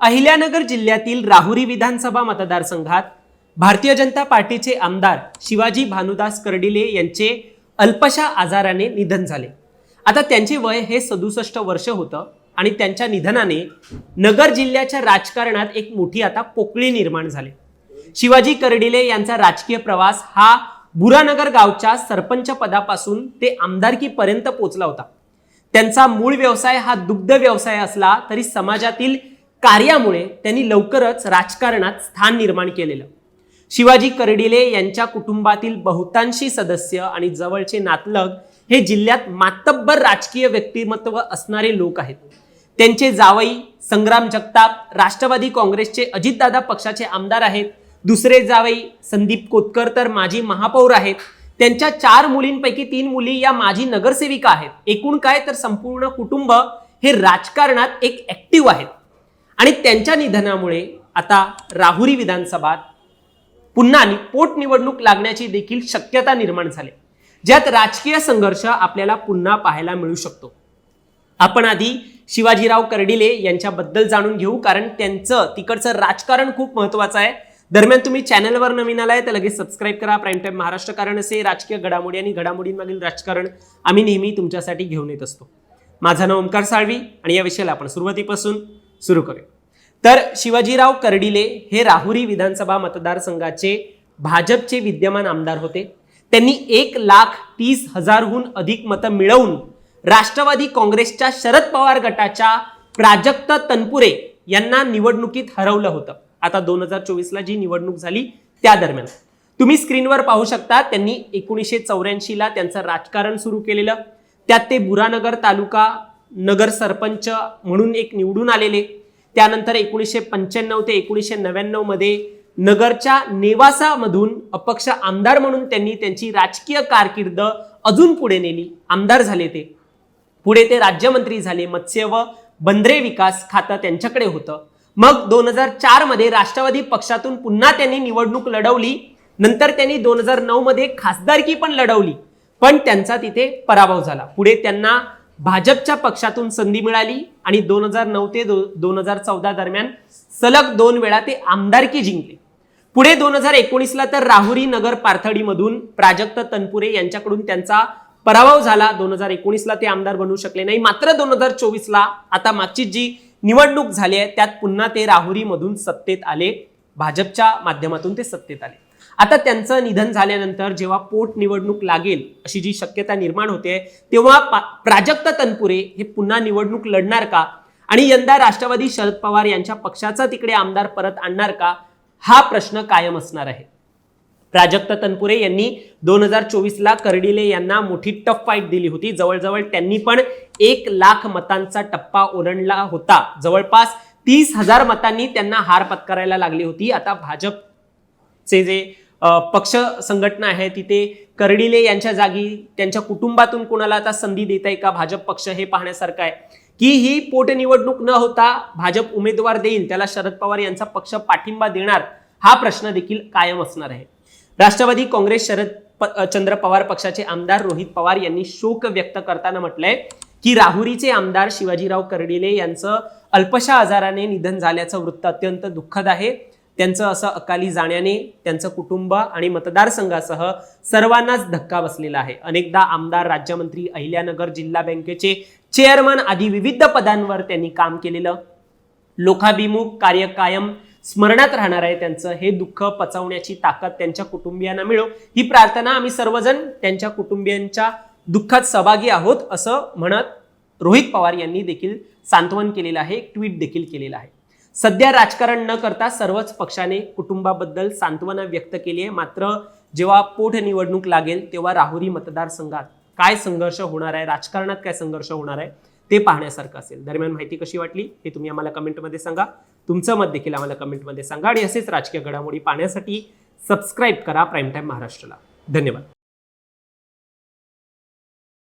अहिल्यानगर जिल्ह्यातील राहुरी विधानसभा मतदारसंघात भारतीय जनता पार्टीचे आमदार शिवाजी भानुदास कर्डिले यांचे अल्पशा आजाराने निधन झाले. आता त्यांचे वय हे सदुसष्ट वर्ष होतं आणि त्यांच्या निधनाने नगर जिल्ह्याच्या राजकारणात एक मोठी आता पोकळी निर्माण झाली. शिवाजी कर्डिले यांचा राजकीय प्रवास हा बुरानगर गावच्या सरपंच पदापासून ते आमदारकीपर्यंत पोचला होता. त्यांचा मूळ व्यवसाय हा दुग्ध व्यवसाय असला तरी समाजातील कार्यामुळे त्यांनी लवकरच राजकारणात स्थान निर्माण केलेलं. शिवाजी कर्डिले यांच्या कुटुंबातील बहुतांशी सदस्य आणि जवळचे नातलग हे जिल्ह्यात मातब्बर राजकीय व्यक्तिमत्व असणारे लोक आहेत. त्यांचे जावई संग्राम जगताप राष्ट्रवादी काँग्रेसचे अजितदादा पक्षाचे आमदार आहेत. दुसरे जावई संदीप कोतकर तर माजी महापौर आहेत. त्यांच्या चार मुलींपैकी तीन मुली या माजी नगरसेविका आहेत. एकूण काय तर संपूर्ण कुटुंब हे राजकारणात एक ऍक्टिव्ह आहेत. आणि त्यांच्या निधनामुळे आता राहुरी विधानसभात पुन्हा पोटनिवडणूक लागण्याची देखील शक्यता निर्माण झाली. ज्यात राजकीय संघर्ष आपल्याला पुन्हा पाहायला मिळू शकतो. आपण आधी शिवाजीराव कर्डिले यांच्याबद्दल जाणून घेऊ कारण त्यांचं तिकडचं राजकारण खूप महत्वाचं आहे. दरम्यान तुम्ही चॅनलवर नवीन आलाय तर लगेच सबस्क्राईब करा. प्राईम टाईम महाराष्ट्र कारण असे राजकीय घडामोडी आणि घडामोडींमागील राजकारण आम्ही नेहमी तुमच्यासाठी घेऊन येत असतो. माझं नाव ओंकार साळवी आणि या विषयाला आपण सुरुवातीपासून सुरू करूया. तर शिवाजीराव कर्डिले हे राहुरी विधानसभा मतदारसंघाचे भाजपचे विद्यमान आमदार होते. त्यांनी एक लाख तीस हजारहून अधिक मतं मिळवून राष्ट्रवादी काँग्रेसच्या शरद पवार गटाच्या प्राजक्त तनपुरे यांना निवडणुकीत हरवलं होतं. आता दोन हजार चोवीसला जी निवडणूक झाली त्या दरम्यान. तुम्ही स्क्रीनवर पाहू शकता त्यांनी एकोणीसशे चौऱ्याऐंशीला त्यांचं राजकारण सुरू केलेलं. त्यात ते बुरानगर तालुका नगर सरपंच म्हणून एक निवडून आलेले. त्यानंतर एकोणीसशे पंच्याण्णव ते एकोणीसशे नव्याण्णवमध्ये नगरच्या नेवासामधून अपक्ष आमदार म्हणून त्यांनी त्यांची राजकीय कारकीर्द अजून पुढे नेली. आमदार झाले ते. पुढे ते राज्यमंत्री झाले. मत्स्य व बंदरे विकास खातं त्यांच्याकडे होतं. मग दोन हजार चारमध्ये राष्ट्रवादी पक्षातून पुन्हा त्यांनी निवडणूक लढवली. नंतर त्यांनी दोन हजार नऊमध्ये खासदारकी पण लढवली. पण त्यांचा तिथे पराभव झाला. पुढे त्यांना भाजपच्या पक्षातून संधी मिळाली आणि दोन हजार नऊ ते दोन हजार चौदा दरम्यान सलग दोन वेळा ते आमदारकी जिंकले. पुढे दोन हजार एकोणीसला तर राहुरी नगर पाथर्डीमधून प्राजक्त तनपुरे यांच्याकडून त्यांचा पराभव झाला. दोन हजार एकोणीसला ते आमदार बनू शकले नाही. मात्र दोन हजार चोवीसला आता मागची जी निवडणूक झाली आहे त्यात पुन्हा ते राहुरीमधून सत्तेत आले. भाजपच्या माध्यमातून ते सत्तेत आले. आता त्यांचं निधन झाल्यानंतर जेव्हा पोटनिवडणूक लागेल अशी जी शक्यता निर्माण होते तेव्हा पा- प्राजक्त तनपुरे हे पुन्हा निवडणूक लढणार का? आणि यंदा राष्ट्रवादी शरद पवार यांच्या पक्षाचा तिकडे आमदार परत आणणार का? हा प्रश्न कायम असणार आहे. प्राजक्त तनपुरे यांनी दोन हजार चोवीसला कर्डिले यांना मोठी टफ फाईट दिली होती. जवळजवळ त्यांनी पण एक लाख मतांचा टप्पा ओलंडला होता. जवळपास तीस हजार मतांनी त्यांना हार पत्करायला लागली होती. आता भाजपचे जे पक्ष संघटना आहे तिथे कर्डिले यांच्या जागी त्यांच्या कुटुंबातून कोणाला आता संधी देत आहे का भाजप पक्ष हे पाहण्यासारखं आहे. की ही पोटनिवडणूक न होता भाजप उमेदवार देईल त्याला शरद पवार यांचा पक्ष पाठिंबा देणार हा प्रश्न देखील कायम असणार आहे. राष्ट्रवादी काँग्रेस शरद प- चंद्र पवार पक्षाचे आमदार रोहित पवार यांनी शोक व्यक्त करताना म्हटलंय की राहुरीचे आमदार शिवाजीराव कर्डिले यांचं अल्पशा आजाराने निधन झाल्याचं वृत्त अत्यंत दुःखद आहे. त्यांचं असं अकाली जाण्याने त्यांचं कुटुंब आणि मतदारसंघासह सर्वांनाच धक्का बसलेला आहे. अनेकदा आमदार राज्यमंत्री अहिल्यानगर जिल्हा बँकेचे चेअरमन आदी विविध पदांवर त्यांनी काम केलेलं. लोकाभिमुख कार्य कायम स्मरणात राहणार आहे त्यांचं. हे दुःख पचवण्याची ताकद त्यांच्या कुटुंबियांना मिळो. ही प्रार्थना आम्ही सर्वजण त्यांच्या कुटुंबियांच्या दुःखात सहभागी आहोत असं म्हणत रोहित पवार यांनी देखील सांत्वन केलेलं आहे एक ट्विट देखील केलेलं आहे. सध्या राजकारण न करता सर्वच पक्षाने कुटुंबाबद्दल सांत्वना व्यक्त केली आहे. मात्र जेव्हा पोटनिवडणूक लागेल तेव्हा राहुरी मतदारसंघात काय संघर्ष होणार आहे राजकारणात काय संघर्ष होणार आहे ते पाहण्यासारखं असेल. दरम्यान माहिती कशी वाटली हे तुम्ही आम्हाला कमेंटमध्ये सांगा. तुमचं मत देखील आम्हाला कमेंटमध्ये सांगा आणि असेच राजकीय घडामोडी पाहण्यासाठी सबस्क्राईब करा प्राईम टाईम महाराष्ट्राला. धन्यवाद.